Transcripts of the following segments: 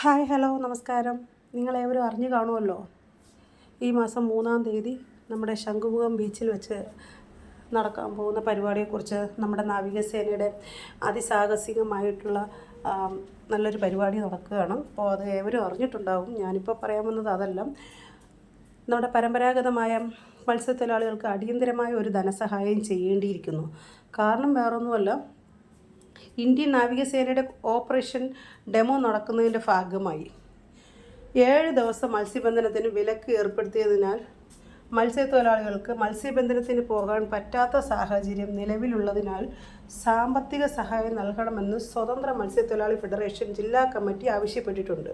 Hi hello നമസ്കാരം. നിങ്ങളേവരും അറിഞ്ഞു കാണുമല്ലോ? ഈ മാസം മൂന്നാം തീയതി നമ്മുടെ ശംഖുമുഖം ബീച്ചിൽ വെച്ച് നടക്കാൻ പോകുന്ന പരിപാടിയെക്കുറിച്ച് നമ്മുടെ നാവികസേനയുടെ അതിസാഹസികമായിട്ടുള്ള നല്ലൊരു പരിപാടി നടക്കുകയാണ്. അപ്പോൾ അത് ഏവരും അറിഞ്ഞിട്ടുണ്ടാവും. ഞാനിപ്പോൾ പറയാൻ വന്നത് അതല്ല. നമ്മുടെ പരമ്പരാഗതമായ മത്സ്യത്തൊഴിലാളികൾക്ക് അടിയന്തരമായ ഒരു ധനസഹായം ചെയ്യേണ്ടിയിരിക്കുന്നു. കാരണം വേറൊന്നുമല്ല ഇന്ത്യൻ നാവികസേനയുടെ ഓപ്പറേഷൻ ഡെമോ നടക്കുന്നതിന്റെ ഭാഗമായി. ഏഴ് ദിവസം മത്സ്യബന്ധനത്തിന് വിലക്ക് ഏർപ്പെടുത്തിയതിനാൽ മത്സ്യത്തൊഴിലാളികൾക്ക് മത്സ്യബന്ധനത്തിന് പോകാൻ പറ്റാത്ത സാഹചര്യം നിലവിലുള്ളതിനാൽ സാമ്പത്തിക സഹായം നൽകണമെന്ന് സ്വതന്ത്ര മത്സ്യത്തൊഴിലാളി ഫെഡറേഷൻ ജില്ലാ കമ്മിറ്റി ആവശ്യപ്പെട്ടിട്ടുണ്ട്.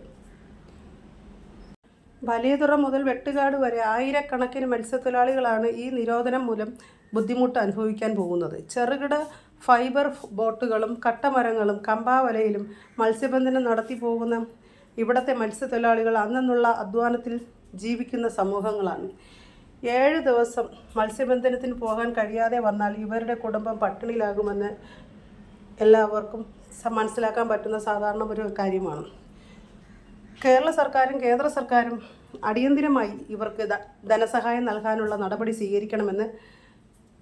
വലിയതുറ മുതൽ വെട്ടുകാട് വരെ ആയിരക്കണക്കിന് മത്സ്യത്തൊഴിലാളികളാണ് ഈ നിരോധനം മൂലം ബുദ്ധിമുട്ട് അനുഭവിക്കാൻ പോകുന്നത്. ചെറുകിട ഫൈബർ ബോട്ടുകളും കട്ടമരങ്ങളും കമ്പാവലയിലും മത്സ്യബന്ധനം നടത്തി പോകുന്ന ഇവിടത്തെ മത്സ്യത്തൊഴിലാളികൾ അന്നെന്നുള്ള അധ്വാനത്തിൽ ജീവിക്കുന്ന സമൂഹങ്ങളാണ്. ഏഴ് ദിവസം മത്സ്യബന്ധനത്തിന് പോകാൻ കഴിയാതെ വന്നാൽ ഇവരുടെ കുടുംബം പട്ടിണിയിലാകുമെന്ന് എല്ലാവർക്കും മനസ്സിലാക്കാൻ പറ്റുന്ന സാധാരണ ഒരു കാര്യമാണ്. കേരള സർക്കാരും കേന്ദ്ര സർക്കാരും അടിയന്തിരമായി ഇവർക്ക് ധനസഹായം നൽകാനുള്ള നടപടി സ്വീകരിക്കണമെന്ന്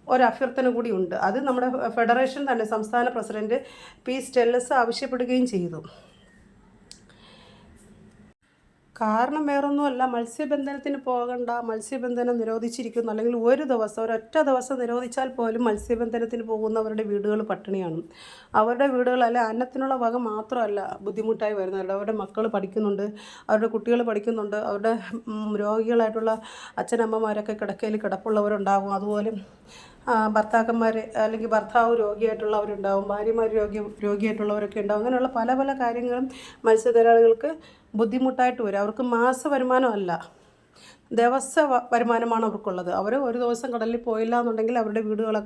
ഒരഭ്യർത്ഥന കൂടിയുണ്ട് അത് നമ്മുടെ ഫെഡറേഷൻ തന്നെ സംസ്ഥാന പ്രസിഡന്റ് പി സ്റ്റെല്ലസ് ആവശ്യപ്പെടുകയും ചെയ്തു. കാരണം വേറൊന്നുമല്ല മത്സ്യബന്ധനത്തിന് പോകണ്ട മത്സ്യബന്ധനം നിരോധിച്ചിരിക്കുന്നു. അല്ലെങ്കിൽ ഒരു ദിവസം ഒരൊറ്റ ദിവസം നിരോധിച്ചാൽ പോലും മത്സ്യബന്ധനത്തിന് പോകുന്നവരുടെ വീടുകൾ പട്ടിണിയാണ്. അവരുടെ വീടുകൾ അല്ലെ അന്നത്തിനുള്ള വക മാത്രമല്ല ബുദ്ധിമുട്ടായി വരുന്നത്. അവരുടെ മക്കൾ പഠിക്കുന്നുണ്ട് അവരുടെ കുട്ടികൾ പഠിക്കുന്നുണ്ട് അവരുടെ രോഗികളായിട്ടുള്ള അച്ഛനമ്മമാരൊക്കെ കിടക്കയിൽ കിടപ്പുള്ളവരുണ്ടാകും അതുപോലെ ഭർത്താക്കന്മാർ അല്ലെങ്കിൽ ഭർത്താവ് രോഗിയായിട്ടുള്ളവരുണ്ടാവും ഭാര്യമാർ രോഗി രോഗിയായിട്ടുള്ളവരൊക്കെ ഉണ്ടാവും. അങ്ങനെയുള്ള പല പല കാര്യങ്ങളും മത്സ്യത്തൊഴിലാളികൾക്ക് ബുദ്ധിമുട്ടായിട്ട് വരും. അവർക്ക് മാസ വരുമാനമല്ല ദിവസ വരുമാനമാണ് അവർക്കുള്ളത്. അവർ ഒരു ദിവസം കടലിൽ പോയില്ല എന്നുണ്ടെങ്കിൽ അവരുടെ വീടുകളൊക്കെ